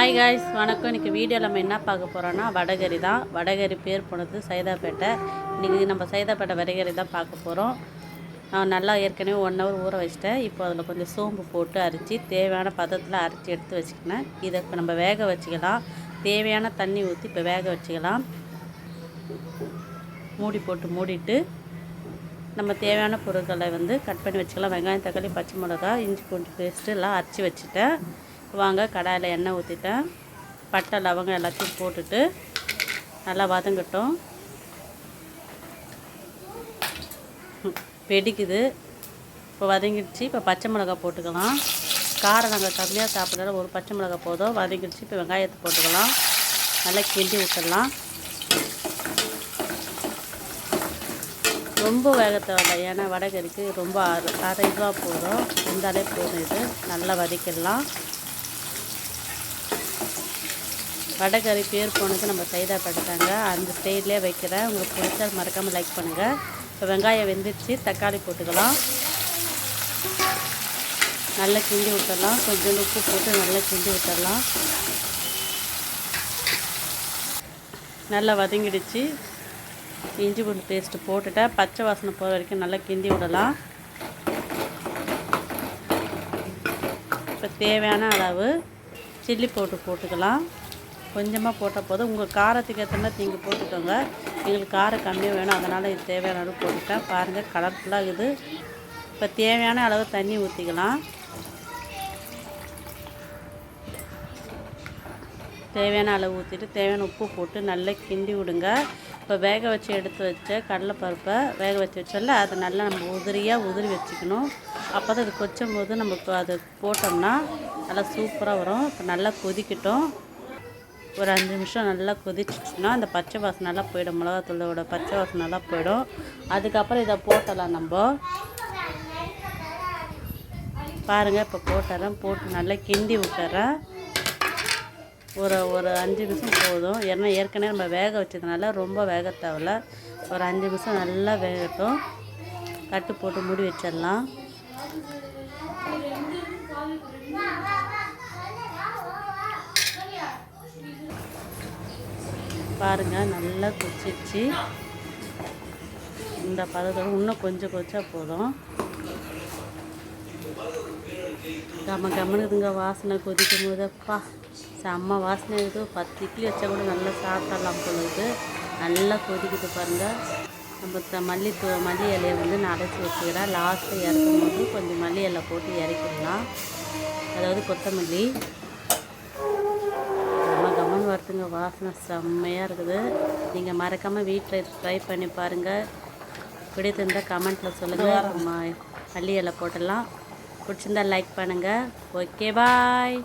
Hi guys வணக்கம். இன்றைக்கி வீடியோவில் நம்ம என்ன பார்க்க போகிறோன்னா வடகரி தான். வடகரி பேர் போனது சைதாப்பேட்டை. இன்றைக்கி நம்ம சைதாப்பேட்டை வடகரி தான் பார்க்க போகிறோம் நான் நல்லா ஏற்கனவே ஒன் ஹவர் ஊற வச்சிட்டேன். இப்போ அதில் கொஞ்சம் சோம்பு போட்டு அரைச்சி தேவையான பதத்தில் அரைச்சி எடுத்து வச்சுக்கினேன். இதை இப்போ நம்ம வேக வச்சுக்கலாம். தேவையான தண்ணி ஊற்றி இப்போ வேக வச்சுக்கலாம். மூடி போட்டு மூடிட்டு நம்ம தேவையான பொருட்களை வந்து கட் பண்ணி வச்சுக்கலாம். வெங்காயம் தக்காளி பச்சை மிளகா இஞ்சி பூண்டு பேஸ்ட்டு எல்லாம் அரைச்சி வச்சுட்டேன். வாங்க கடாயில் எண்ணெய் ஊற்றிட்டேன் பட்டை லவங்கம் எல்லாத்தையும் போட்டுட்டு நல்லா வதங்கட்டும். வெடிக்குது. இப்போ வதங்கிடுச்சு. இப்போ பச்சை மிளகா போட்டுக்கலாம். காரம் நாங்கள் கம்மியாக சாப்பிட்றதால ஒரு பச்சை மிளகா போதும். வதங்கிடுச்சு. இப்போ வெங்காயத்தை போட்டுக்கலாம். நல்லா கிண்டி விட்டுடலாம். ரொம்ப வேகத்தை வரல. ஏன்னா வடகறிக்கு ரொம்ப அரை அரை இதுவாக போதும். இருந்தாலே போதும் இது. நல்லா வதக்கிடலாம். வடகறி பேர் போனது நம்ம சைடாக படுத்தாங்க. அந்த ஸ்டைல்லே வைக்கிறேன். உங்களுக்கு பிடிச்சா மறக்காமல் லைக் பண்ணுங்கள் இப்போ வெங்காயம் வெந்துடுச்சு தக்காளி போட்டுக்கலாம். நல்லா கிண்டி விட்டுடலாம். கொஞ்சம் உப்பு போட்டு நல்லா கிண்டி விட்டுடலாம். நல்லா வதங்கிடுச்சு. இஞ்சி பூண்டு பேஸ்ட்டு போட்டுட்டேன். பச்சை வாசனை போகிற வரைக்கும் நல்லா கிண்டி விடலாம். இப்போ தேவையான அளவு சில்லி பவுட்ரு போட்டுக்கலாம். கொஞ்சமாக போட்டால் போதும். உங்கள் காரத்துக்கு ஏற்ற மாதிரி நீங்கள் போட்டுக்கோங்க. எங்களுக்கு காரம் கம்மியாக வேணும். அதனால் இது தேவையான அளவு போட்டுட்டேன் பாருங்கள் கலர்ஃபுல்லாக இருக்குது. இப்போ தேவையான அளவு தண்ணி ஊற்றிக்கலாம் தேவையான அளவு ஊற்றிட்டு தேவையான உப்பு போட்டு நல்லா கிண்டி விடுங்க. இப்போ வேக வச்சு எடுத்து வச்ச கடலைப்பருப்பை வேக வச்சு வச்சோம்ல அதை நல்லா நம்ம உதிரியாக உதிரி வச்சுக்கணும். அப்போ தான் அது கொச்சும் போது நம்ம இப்போ அதை போட்டோம்னா நல்லா சூப்பராக வரும். இப்போ நல்லா கொதிக்கட்டும். ஒரு அஞ்சு நிமிஷம் நல்லா கொதிச்சிச்சுன்னா அந்த பச்சை வாசனை நல்லா போயிடும் மிளகாத்தூளோட பச்சை வாசனை நல்லா போயிடும். அதுக்கப்புறம் இதை போட்டலாம் நம்ம. பாருங்கள் இப்போ போட்டுறேன். போட்டு நல்லா கிண்டி விட்டுறேன். ஒரு ஒரு அஞ்சு நிமிஷம் போதும். ஏன்னா ஏற்கனவே நம்ம வேக வச்சதுனால ரொம்ப வேக தேவையில்ல. ஒரு அஞ்சு நிமிஷம் நல்லா வேகட்டும். கட்டு போட்டு மூடி வச்சிடலாம். பாருங்கள் நல்லா கொச்சிடுச்சு இந்த பதத்தோட இன்னும் கொஞ்சம் கொச்சா போதும். கம்ம கம்மனுக்குதுங்க வாசனை கொதிக்கும் போது. அப்பா செம்ம வாசனை இருக்குது. பத்து இட்லி வச்சா கூட நல்லா சாப்பிடலாம் போல இருக்குது. நல்லா கொதிக்குது பாருங்கள் நம்ம த மல்லி தூ மல்லி இலையை வந்து நான் அடைச்சி வச்சுக்கிறேன். லாஸ்ட்டில் இறக்கும் போது கொஞ்சம் மல்லி இலை போட்டு இறக்கிடலாம். அதாவது கொத்தமல்லி. வருதுங்க வாசனை செம்மையாக இருக்குது. நீங்கள் மறக்காமல் வீட்டில் ட்ரை பண்ணி பாருங்கள் பிடித்திருந்தால் கமெண்ட்டில் சொல்லுங்கள் மல்லி இலை போட்டுடலாம். பிடிச்சிருந்தா லைக் பண்ணுங்கள் ஓகே பாய்